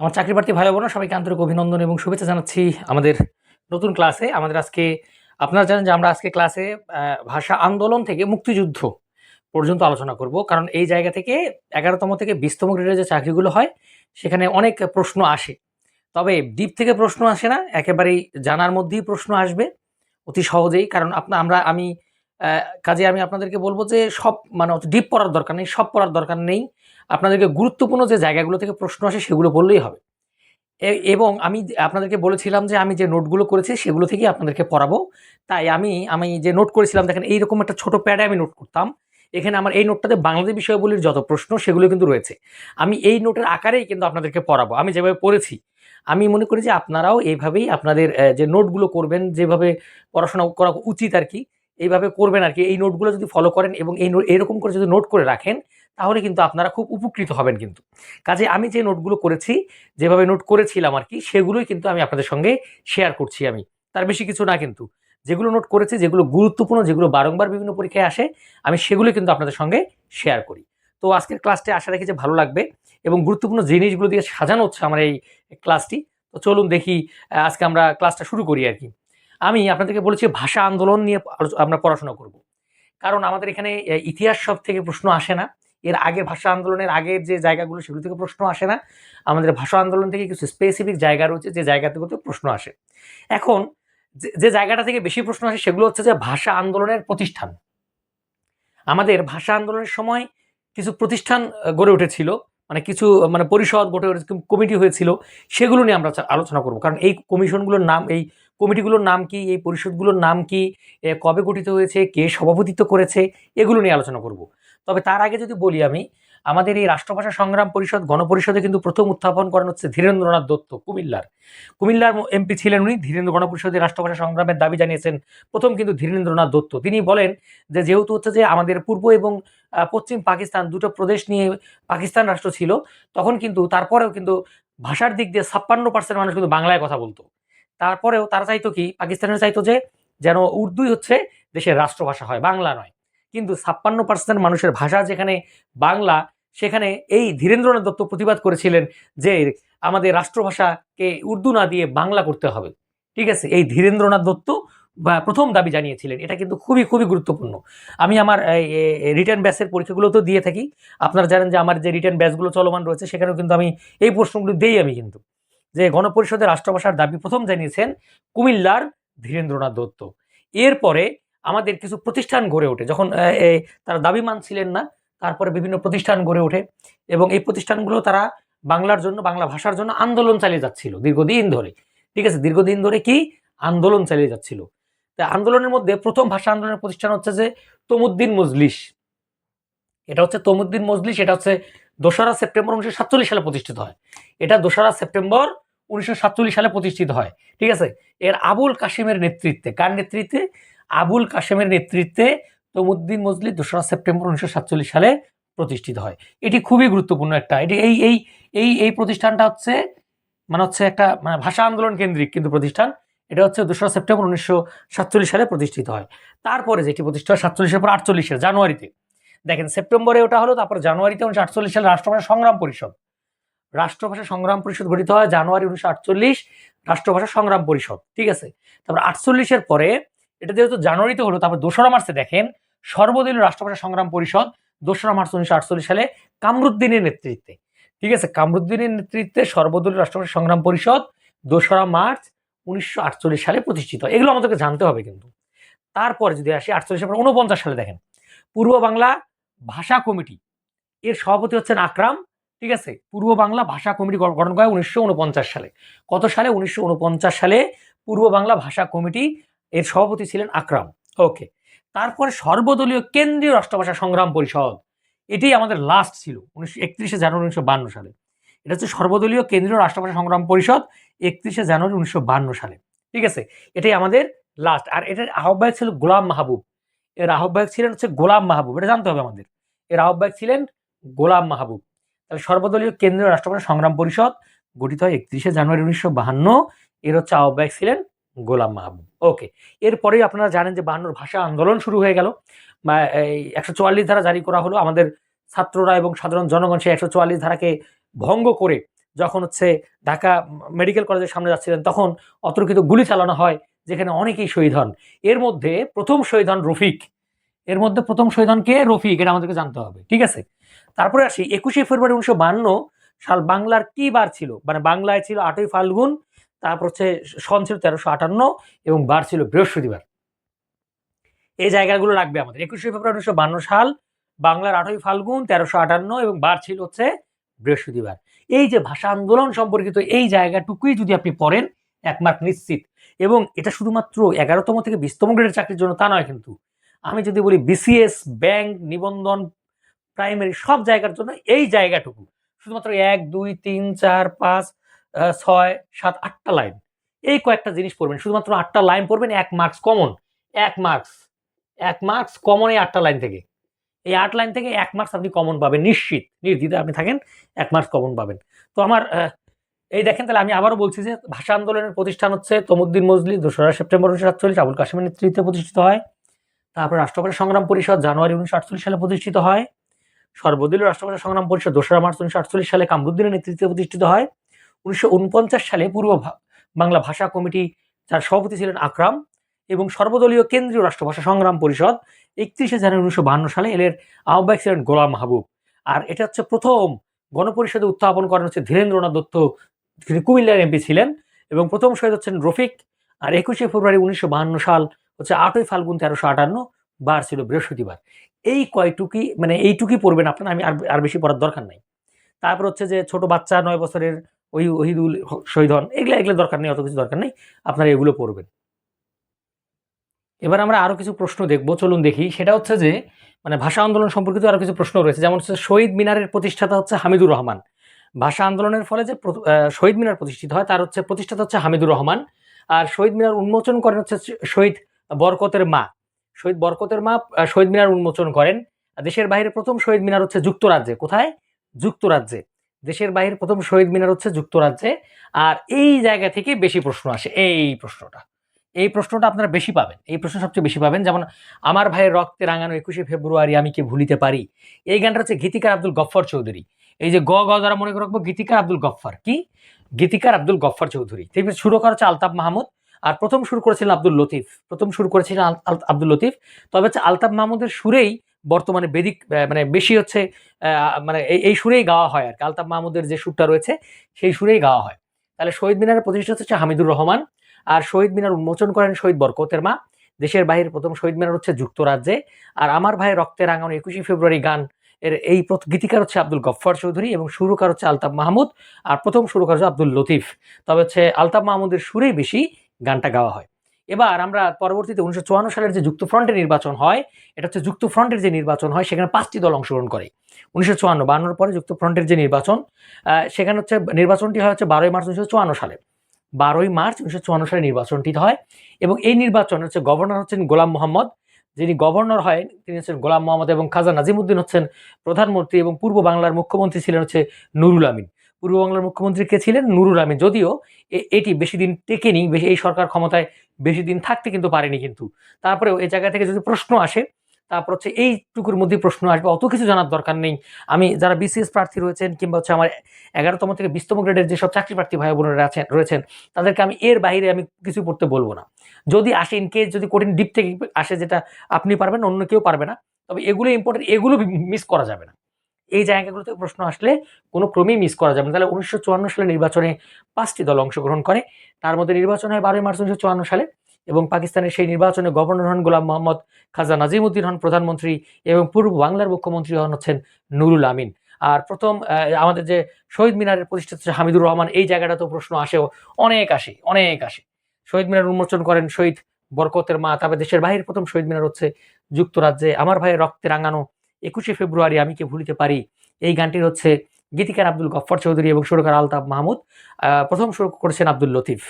আমার চাকরি প্রার্থী ভাই বোনেরা, সবাইকে আন্তরিক অভিনন্দন এবং শুভেচ্ছা জানাচ্ছি আমাদের নতুন ক্লাসে। আমাদের আজকে, আপনারা জানেন যে আমরা আজকে ক্লাসে ভাষা আন্দোলন থেকে মুক্তিযুদ্ধ পর্যন্ত আলোচনা করব। কারণ এই জায়গা থেকে এগারোতম থেকে বিশতম গ্রেডের যে চাকরিগুলো হয়, সেখানে অনেক প্রশ্ন আসে। তবে ডিপ থেকে প্রশ্ন আসে না, একেবারেই জানার মধ্যেই প্রশ্ন আসবে অতি সহজেই। কারণ আপনা, আমরা, আমি কাজে আমি আপনাদেরকে বলব যে সব মানে ডিপ পড়ার দরকার নেই, সব পড়ার দরকার নেই। আপনাদেরকে গুরুত্বপূর্ণ যে জায়গাগুলো থেকে প্রশ্ন আসে সেগুলো বললেই হবে। এবং আমি আপনাদেরকে বলেছিলাম যে আমি যে নোটগুলো করেছি সেগুলো থেকেই আপনাদেরকে পড়াবো। তাই আমি আমি যে নোট করেছিলাম, দেখেন এইরকম একটা ছোট প্যাডে আমি নোট করতাম। এখানে আমার এই নোটটাতে বাংলাদেশ বিষয়গুলির যত প্রশ্ন সেগুলো কিন্তু রয়েছে। আমি এই নোটের আকারেই কিন্তু আপনাদেরকে পড়াবো। আমি যেভাবে পড়েছি, আমি মনে করি যে আপনারাও এইভাবেই আপনাদের যে নোটগুলো করবেন, যেভাবে পড়াশোনা করা উচিত আর কি এইভাবে করবেন আর কি। এই নোটগুলো যদি ফলো করেন এবং এই এরকম করে যদি নোট করে রাখেন, তাহলে কিন্তু আপনারা খুব উপকৃত হবেন কিন্তু। কাজে আমি যে নোটগুলো করেছি, যেভাবে নোট করেছিলাম আর কি, সেগুলোই কিন্তু আমি আপনাদের সঙ্গে শেয়ার করছি আমি। তার বেশি কিছু না কিন্তু। যেগুলো নোট করেছি, যেগুলো গুরুত্বপূর্ণ, যেগুলো বারংবার বিভিন্ন পরীক্ষায় আসে, আমি সেগুলো কিন্তু আপনাদের সঙ্গে শেয়ার করি। তো আজকের ক্লাসটি আশা রাখি যে ভালো লাগবে এবং গুরুত্বপূর্ণ জিনিসগুলো দিয়ে সাজানো হচ্ছে আমার এই ক্লাসটি তো চলুন দেখি আজকে আমরা ক্লাসটা শুরু করি আর কি। আমি আপনাদেরকে বলেছি ভাষা আন্দোলন নিয়ে আমরা পড়াশোনা করব। কারণ আমাদের এখানে ইতিহাস সব থেকে প্রশ্ন আসে না। এর আগে ভাষা আন্দোলনের আগের যে জায়গাগুলো, সেগুলো থেকে প্রশ্ন আসে না। আমাদের ভাষা আন্দোলন থেকে কিছু স্পেসিফিক জায়গা রয়েছে, যে জায়গা থেকে প্রশ্ন আসে। এখন যে জায়গাটা থেকে বেশি প্রশ্ন আসে, সেগুলো হচ্ছে যে ভাষা আন্দোলনের প্রতিষ্ঠান। আমাদের ভাষা আন্দোলনের সময় কিছু প্রতিষ্ঠান গড়ে উঠেছিল। মানে কিছু মানে পরিষদ বটে কমিটি হয়েছিল, সেগুলো নিয়ে আমরা আলোচনা করব। কারণ এই কমিশনগুলোর নাম, এই কমিটিগুলোর নাম কি, এই পরিষদগুলোর নাম কি কবে গঠিত হয়েছে, কে সভাপতিত্ব করেছে, এগুলো নিয়ে আলোচনা করব। তবে তার আগে যদি বলি আমি আমাদের এই রাষ্ট্রভাষা সংগ্রাম পরিষদ গণপরিষদে কিন্তু প্রথম উত্থাপন করেন হচ্ছে ধীরেন্দ্রনাথ দত্ত, কুমিল্লার। কুমিল্লার এমপি ছিলেন উনি, ধীরেন্দ্র গণপরিষদের রাষ্ট্রভাষা সংগ্রামের দাবি জানিয়েছেন প্রথম কিন্তু ধীরেন্দ্রনাথ দত্ত। তিনি বলেন যে, যেহেতু হচ্ছে যে আমাদের পূর্ব এবং পশ্চিম পাকিস্তান দুটো প্রদেশ নিয়ে পাকিস্তান রাষ্ট্র ছিল, তখন কিন্তু তারপরেও কিন্তু ভাষার দিক দিয়ে ছাপ্পান্ন পার্সেন্ট মানুষ কিন্তু বাংলায় কথা বলতো। তারপরেও তারা চাইতো কি, পাকিস্তানের চাইতো যে, যেন উর্দুই হচ্ছে দেশের রাষ্ট্রভাষা হয়, বাংলা নয়। কিন্তু ছাপ্পান্ন পার্সেন্ট মানুষের ভাষা যেখানে বাংলা, সেখানে এই ধীরেন্দ্রনাথ দত্ত প্রতিবাদ করেছিলেন যে আমাদের রাষ্ট্রভাষাকে উর্দু না দিয়ে বাংলা করতে হবে। ঠিক আছে? এই ধীরেন্দ্রনাথ দত্ত বা প্রথম দাবি জানিয়েছিলেন। এটা কিন্তু খুবই খুবই গুরুত্বপূর্ণ। আমি আমার রিটার্ন ব্যাচের পরীক্ষাগুলো তো দিয়ে থাকি। আপনারা জানেন যে আমার যে রিটার্ন ব্যাচগুলো চলমান রয়েছে, সেখানেও কিন্তু আমি এই প্রশ্নগুলো দিই আমি কিন্তু। যে গণপরিষদের রাষ্ট্রভাষার দাবি প্রথম জানিয়েছেন কুমিল্লার ধীরেন্দ্রনাথ দত্ত। এরপরে আমাদের কিছু প্রতিষ্ঠান গড়ে ওঠে। যখন তারা দাবি মানছিলেন না, তারপরে বিভিন্ন প্রতিষ্ঠান গড়ে ওঠে এবং এই প্রতিষ্ঠানগুলো তারা বাংলার জন্য, বাংলা ভাষার জন্য আন্দোলন চালিয়ে যাচ্ছিল দীর্ঘদিন ধরে। ঠিক আছে, দীর্ঘদিন ধরে কি? আন্দোলন চালিয়ে যাচ্ছিল। তা আন্দোলনের মধ্যে প্রথম ভাষা আন্দোলনের প্রতিষ্ঠান হচ্ছে যে তমুদ্দিন মজলিস। এটা হচ্ছে তমুদ্দিন মজলিস, এটা হচ্ছে দোসরা সেপ্টেম্বর উনিশশো সাতচল্লিশ সালে প্রতিষ্ঠিত হয়। এটা দোসরা সেপ্টেম্বর উনিশশো সাতচল্লিশ সালে প্রতিষ্ঠিত হয়। ঠিক আছে, এর আবুল কাশিমের নেতৃত্বে, কার নেতৃত্বে? আবুল কাশেমের নেতৃত্বে তমুদ্দিন মজলিস দোসরা সেপ্টেম্বর উনিশশো সাতচল্লিশ সালে প্রতিষ্ঠিত হয়। এটি খুবই গুরুত্বপূর্ণ একটা, এটি এই এই এই এই প্রতিষ্ঠানটা হচ্ছে মানে হচ্ছে একটা মানে ভাষা আন্দোলন কেন্দ্রিক কিন্তু প্রতিষ্ঠান। এটা হচ্ছে দোসরা সেপ্টেম্বর উনিশশো সাতচল্লিশ সালে প্রতিষ্ঠিত হয়। তারপরে যেটি প্রতিষ্ঠা হয় সাতচল্লিশের পর আটচল্লিশের, জানুয়ারিতে। দেখেন, সেপ্টেম্বরে ওটা হলো, তারপর জানুয়ারিতে উনিশশো আটচল্লিশ সালে রাষ্ট্রভাষা সংগ্রাম পরিষদ। রাষ্ট্রভাষা সংগ্রাম পরিষদ গঠিত হয় জানুয়ারি উনিশশো আটচল্লিশ, রাষ্ট্রভাষা সংগ্রাম পরিষদ, ঠিক আছে? তারপর আটচল্লিশের পরে এটা যেহেতু জানুয়ারিতে হলো, তারপর দোসরা মার্চে দেখেন, সর্বদলীয় রাষ্ট্রভাষা সংগ্রাম পরিষদ দোসরা মার্চ উনিশশো আটচল্লিশ সালে কামরুদ্দিনের নেতৃত্বে। ঠিক আছে, কামরুদ্দিনের নেতৃত্বে সর্বদলীয় রাষ্ট্রভাষা সংগ্রাম পরিষদ দোসরা মার্চ উনিশশো আটচল্লিশ সালে প্রতিষ্ঠিত। এগুলো আমাদেরকে জানতে হবে কিন্তু। তারপরে যদি আসি, আটচল্লিশ পর উনপঞ্চাশ সালে দেখেন, পূর্ব বাংলা ভাষা কমিটি, এর সভাপতি হচ্ছেন আকরাম। ঠিক আছে, পূর্ব বাংলা ভাষা কমিটি গঠন করা হয় উনিশশো উনপঞ্চাশ সালে। কত সালে? উনিশশো উনপঞ্চাশ সালে পূর্ব বাংলা ভাষা কমিটি এর সভাপতি ছিলেন আকরাম। ওকে তারপরে সর্বদলীয় কেন্দ্রীয় রাষ্ট্রভাষা সংগ্রাম পরিষদ। এটি আমাদের লাস্ট ছিল, উনিশশো একত্রিশে জানুয়ারি উনিশশো বান্ন সালে। এটা হচ্ছে সর্বদলীয় কেন্দ্রীয় রাষ্ট্রভাষা সংগ্রাম পরিষদ, একত্রিশে জানুয়ারি উনিশশো বান্ন সালে। ঠিক আছে? এটাই আমাদের লাস্ট আর এটার আহ্বায়ক ছিল গোলাম মাহবুব। এর আহ্বায়ক ছিলেন হচ্ছে গোলাম মাহবুব। এটা জানতে হবে আমাদের। এর আহ্বায়ক ছিলেন গোলাম মাহবুব। তাহলে সর্বদলীয় কেন্দ্রীয় রাষ্ট্রভাষা সংগ্রাম পরিষদ গঠিত হয় একত্রিশে জানুয়ারি উনিশশো বাহান্ন। এর হচ্ছে আহ্বায়ক ছিলেন গোলাম মাহবুব। ওকে এরপরেই আপনারা জানেন যে বাহান্নর ভাষা আন্দোলন শুরু হয়ে গেল। একশো চুয়াল্লিশ ধারা জারি করা হলো। আমাদের ছাত্ররা এবং সাধারণ জনগণ সেই একশো চুয়াল্লিশ ধারাকে ভঙ্গ করে যখন হচ্ছে ঢাকা মেডিকেল কলেজের সামনে যাচ্ছিলেন, তখন অতর্কিত গুলি চালানো হয়, যেখানে অনেকেই শহীদ হন। এর মধ্যে প্রথম শহীদ হন রফিক। এর মধ্যে প্রথম শহীদ হন কে? রফিক, এটা আমাদেরকে জানতে হবে, ঠিক আছে? তারপরে আসি, একুশে ফেব্রুয়ারি উনিশশো সাল বাংলার কি বার ছিল? মানে বাংলায় ছিল আটই ফাল্গুন তারপর হচ্ছে সন ছিল তেরোশো আটান্ন এবং বার ছিল বৃহস্পতিবার। এই জায়গাগুলো লাগবে আমাদের। একুশে ফেব্রুয়ারি উনিশশো বান্ন সাল, বাংলার আটই ফাল্গুন তেরোশো আটান্ন এবং বার ছিল হচ্ছে বৃহস্পতিবার। এই যে ভাষা আন্দোলন সম্পর্কিত এই জায়গাটুকুই যদি আপনি পড়েন, এক মার্ক নিশ্চিত। এবং এটা শুধুমাত্র এগারোতম থেকে বিশতম গ্রেডের চাকরির জন্য তা নয় কিন্তু। আমি যদি বলি বিসিএস ব্যাংক, নিবন্ধন প্রাইমারি সব জায়গার জন্য এই জায়গাটুকু। শুধুমাত্র এক, দুই, তিন, চার, পাঁচ ছয়, সাত, আটটা লাইন এই কয়েকটা জিনিস পড়বেন। শুধুমাত্র আটটা লাইন পড়বেন, এক মার্কস কমন এক মার্কস এক মার্কস কমন এই আটটা লাইন থেকে। এই আট লাইন থেকে এক মার্কস আপনি কমন পাবেন, নিশ্চিত। নির্দ্বিধায় আপনি থাকেন, এক মার্কস কমন পাবেন। তো আমার এই দেখেন তাহলে আমি আবারও বলছি যে ভাষা আন্দোলনের প্রতিষ্ঠান হচ্ছে তমুদ্দিন মজলি, দোসরা সেপ্টেম্বর উনিশশো সাতচল্লিশ, আবুল কাশিমের নেতৃত্বে প্রতিষ্ঠিত হয়। তারপর রাষ্ট্রভাষা সংগ্রাম পরিষদ জানুয়ারি উনিশশো আটচল্লিশ সালে প্রতিষ্ঠিত হয়। সর্বদলীয় রাষ্ট্রভাষা সংগ্রাম পরিষদ দোসরা মার্চ উনিশশো আটচল্লিশ সালে কামরুদ্দিনের নেতৃত্বে প্রতিষ্ঠিত হয়। উনিশশো উনপঞ্চাশ সালে পূর্ব বাংলা ভাষা কমিটি যার সভাপতি ছিলেন আকরাম এবং সর্বদলীয় কেন্দ্রীয় রাষ্ট্রভাষা সংগ্রাম পরিষদ একত্রিশে জানুয়ারি উনিশশো সালে এর আহ্বায়ক ছিলেন গোলাম মাহবুব। আর এটা হচ্ছে প্রথম গণপরিষদে উত্থাপন করেন হচ্ছে ধীরেন্দ্রনাথ দত্ত তিনি কুমিল্লার এমপি ছিলেন এবং প্রথম শহীদ হচ্ছেন রফিক। আর একুশে ফেব্রুয়ারি উনিশশো সাল হচ্ছে আটই ফাল্গুন তেরোশো আটান্ন, বার ছিল বৃহস্পতিবার। এই কয়টুকি মানে এইটুকুই পড়বেন আপনার, আমি আর আর বেশি পড়ার দরকার নাই। তারপর হচ্ছে যে ছোট বাচ্চা নয় বছরের ওই ওহিদুল শহীদ হন এগুলো এগুলো দরকার নেই, অত কিছু দরকার নেই। আপনারা এগুলো পড়বেন। এবার আমরা আরও কিছু প্রশ্ন দেখব, চলুন দেখি। সেটা হচ্ছে যে মানে ভাষা আন্দোলন সম্পর্কিত আরও কিছু প্রশ্ন রয়েছে। যেমন হচ্ছে, শহীদ মিনারের প্রতিষ্ঠাতা হচ্ছে হামিদুর রহমান। ভাষা আন্দোলনের ফলে যে শহীদ মিনার প্রতিষ্ঠিত হয়, তার হচ্ছে প্রতিষ্ঠাতা হচ্ছে হামিদুর রহমান। আর শহীদ মিনার উন্মোচন করেন হচ্ছে শহীদ বরকতের মা। শহীদ বরকতের মা শহীদ মিনার উন্মোচন করেন। দেশের বাইরে প্রথম শহীদ মিনার হচ্ছে যুক্তরাজ্যে। কোথায়? যুক্তরাজ্যে। দেশের বাইরে প্রথম শহীদ মিনার হচ্ছে যুক্তরাজ্যে। আর এই জায়গা থেকে বেশি প্রশ্ন আসে, এই প্রশ্নটা। এই প্রশ্নটা আপনারা বেশি পাবেন, এই প্রশ্ন সবচেয়ে বেশি পাবেন। যেমন, আমার ভাইয়ের রক্তে রাঙানো একুশে ফেব্রুয়ারি আমি কি ভুলিতে পারি? এই গানটা হচ্ছে গীতিকার আব্দুল গফ্ফর চৌধুরী। এই যে গ গ দ্বারা মনে রাখব গীতিকার আব্দুল গফফর। কি? গীতিকার আব্দুল গফফর চৌধুরী। তিনি শুরু করা হচ্ছে আলতাফ মাহমুদ আর প্রথম শুরু করেছিলেন আব্দুল লতিফ। প্রথম শুরু করেছিলেন আব্দুল লতিফ। তবে হচ্ছে আলতাফ মাহমুদের সুরেই বর্তমানে বেদিক মানে বেশি হচ্ছে মানে এই- সুরেই গাওয়া হয় আর কি। আলতাফ মাহমুদের যে সুরটা রয়েছে, সেই সুরেই গাওয়া হয়। তাহলে শহীদ মিনারের প্রতিষ্ঠা হচ্ছে হামিদুর রহমান আর শহীদ মিনার উন্মোচন করেন শহীদ বরকতের মা। দেশের বাইরের প্রথম শহীদ মিনার হচ্ছে যুক্তরাজ্যে। আর আমার ভাই রক্তে রাঙানো একুশে ফেব্রুয়ারি গান এর এই গীতিকার হচ্ছে আব্দুল গফফর চৌধুরী এবং সুরকার হচ্ছে আলতাফ মাহমুদ আর প্রথম সুরকার হচ্ছে আব্দুল লতিফ। তবে হচ্ছে আলতাফ মাহমুদের সুরেই বেশি গানটা গাওয়া হয়। এবার আমরা পরবর্তীতে উনিশশো চুয়ান্ন সালের যে যুক্ত ফ্রন্টের নির্বাচন হয়, এটা হচ্ছে যুক্ত ফ্রন্টের যে নির্বাচন হয়, সেখানে পাঁচটি দল অংশগ্রহণ করে। উনিশশো চুয়ান্ন, বান্নর পরে যুক্ত ফ্রন্টের যে নির্বাচন সেখানে হচ্ছে নির্বাচনটি হয় হচ্ছে বারোই মার্চ উনিশশো চুয়ান্ন সালে। বারোই মার্চ উনিশশো চুয়ান্ন সালে নির্বাচনটি হয় এবং এই নির্বাচন হচ্ছে গভর্নর হচ্ছেন গোলাম মোহাম্মদ। যিনি গভর্নর হয় তিনি হচ্ছেন গোলাম মোহাম্মদ এবং খাজা নাজিমুদ্দিন হচ্ছেন প্রধানমন্ত্রী এবং পূর্ব বাংলার মুখ্যমন্ত্রী ছিলেন হচ্ছে নুরুল আমিন। পূর্ব বাংলার মুখ্যমন্ত্রী কে ছিলেন? নুরুল আমিন। যদিও এটি বেশি দিন টেকেনি, বেশি, এই সরকার ক্ষমতায় বেশি দিন থাকতে কিন্তু পারেনি কিন্তু। তারপরেও এই জায়গা থেকে যদি প্রশ্ন আসে, তারপর হচ্ছে এইটুকুর মধ্যে প্রশ্ন আসবে, অত কিছু জানার দরকার নেই। আমি, যারা বিসিএস প্রার্থী রয়েছেন কিংবা হচ্ছে আমার এগারোতম থেকে বিশতম গ্রেডের যেসব চাকরি প্রার্থী ভাই বোনেরা আছেন, রয়েছেন, তাদেরকে আমি এর বাইরে আমি কিছু পড়তে বলব না। যদি আসে ইন কেস যদি কঠিন ডিপ থেকে আসে যেটা আপনি পারবেন, অন্য কেউ পারবে না। তবে এগুলো ইম্পর্টেন্ট এগুলো মিস করা যাবে না। এই জায়গাগুলোতে প্রশ্ন আসলে কোনো ক্রমেই মিস করা যাবে না। তাহলে উনিশশো চুয়ান্ন সালে নির্বাচনে পাঁচটি দল অংশগ্রহণ করে। তার মধ্যে নির্বাচন হয় বারোই মার্চ উনিশশো চুয়ান্ন সালে এবং পাকিস্তানের সেই নির্বাচনে গভর্নর হন গোলাম মোহাম্মদ খাজা নাজিমুদ্দিন হন প্রধানমন্ত্রী এবং পূর্ব বাংলার মুখ্যমন্ত্রী হন হচ্ছেন নুরুল আমিন। আর প্রথম আমাদের যে শহীদ মিনারের প্রতিষ্ঠা হচ্ছে হামিদুর রহমান, এই জায়গাটাতেও প্রশ্ন আসেও অনেক আসে অনেক আসে। শহীদ মিনার উন্মোচন করেন শহীদ বরকতের মা, তারপরে দেশের বাহির প্রথম শহীদ মিনার হচ্ছে যুক্তরাজ্যে। আমার ভাইয়ের রক্তে রাঙানো একুশে ফেব্রুয়ারি আমি কে ভুলিতে পারি? এই গানটির হচ্ছে গীতিকার আব্দুল গফফর চৌধুরী এবং সুরকার আলতাফ মাহমুদ। প্রথম সুর করেছেন আব্দুল লতিফ।